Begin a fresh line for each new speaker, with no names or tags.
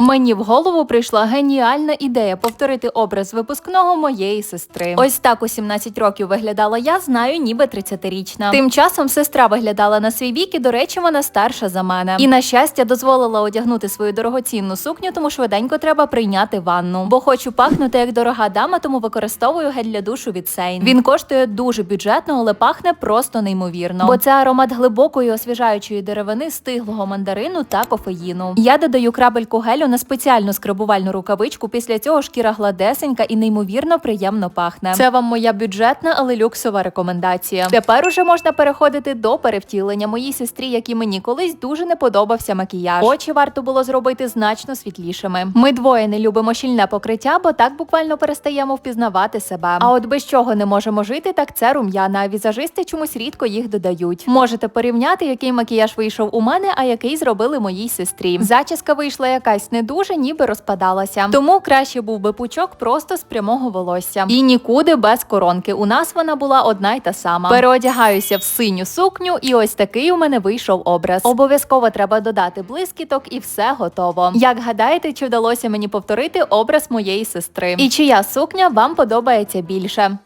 Мені в голову прийшла геніальна ідея повторити образ випускного моєї сестри. Ось так у 17 років виглядала я, знаю, ніби 30-річна. Тим часом сестра виглядала на свій вік, і до речі, вона старша за мене. І на щастя дозволила одягнути свою дорогоцінну сукню, тому швиденько треба прийняти ванну. Бо хочу пахнути як дорога дама, тому використовую гель для душу від Сейн. Він коштує дуже бюджетно, але пахне просто неймовірно. Бо це аромат глибокої освіжаючої деревини, стиглого мандарину та кофеїну. Я додаю крабельку гелю на спеціальну скрабувальну рукавичку. Після цього шкіра гладесенька і неймовірно приємно пахне. Це вам моя бюджетна, але люксова рекомендація. Тепер уже можна переходити до перевтілення моїй сестрі, якій мені колись дуже не подобався макіяж. Очі варто було зробити значно світлішими. Ми двоє не любимо щільне покриття, бо так буквально перестаємо впізнавати себе. А от без чого не можемо жити, так це рум'яна. А візажисти чомусь рідко їх додають. Можете порівняти, який макіяж вийшов у мене, а який зробили моїй сестрі. Зачіска вийшла якась не дуже, ніби розпадалася. Тому краще був би пучок просто з прямого волосся. І нікуди без коронки. У нас вона була одна й та сама. Переодягаюся в синю сукню, і ось такий у мене вийшов образ. Обов'язково треба додати блискіток, і все готово. Як гадаєте, чи вдалося мені повторити образ моєї сестри? І чия сукня вам подобається більше?